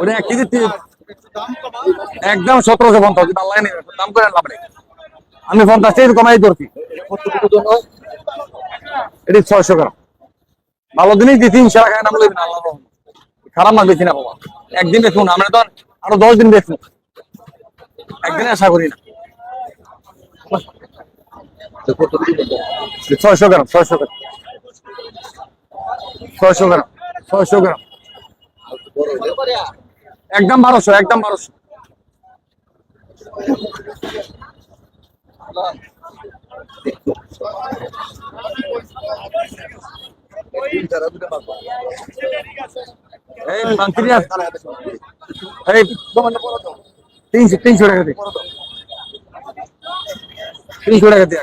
ওটা এক কেজি একদম সতেরোশো পঞ্চাশ আল্লাহ নেবে দাম করে লাভ নেই। আমি পঞ্চাশ টাকা কমাই ধরছি। এটি ছয়শো গ্রাম। ভালো দিনই দিয়ে তিনশো টাকা নাম লইবেন আল্লাহ খারাপ না বেশি না বাবা। একদিন দেখুন আমরা তো আরও দশ দিন দেখুন একদিনে আশা করি না। ছয়শো গ্রাম ছয়শো গ্রাম। ছয়শো গ্রাম ছয়শো গ্রাম। একদম বারোশো একদম বারোশো। তিনশো তিনশো টাকা দিয়ে। তিনশো টাকা দিয়ে।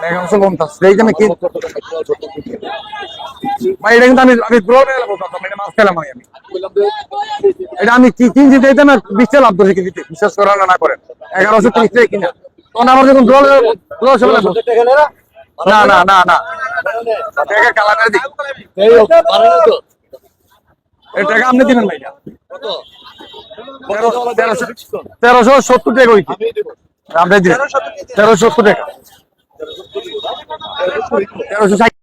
এগারোশো পঞ্চাশ আমি খেলাম এটা আমি কি কিনছি দিতাম আর বিশটা বিশ্বাস করেন না না না? না না না টাকা আপনি দিবেন ভাই তেরোশো সত্তর টাকা তেরোশো সত্তর টাকা। তেরোশো ষাট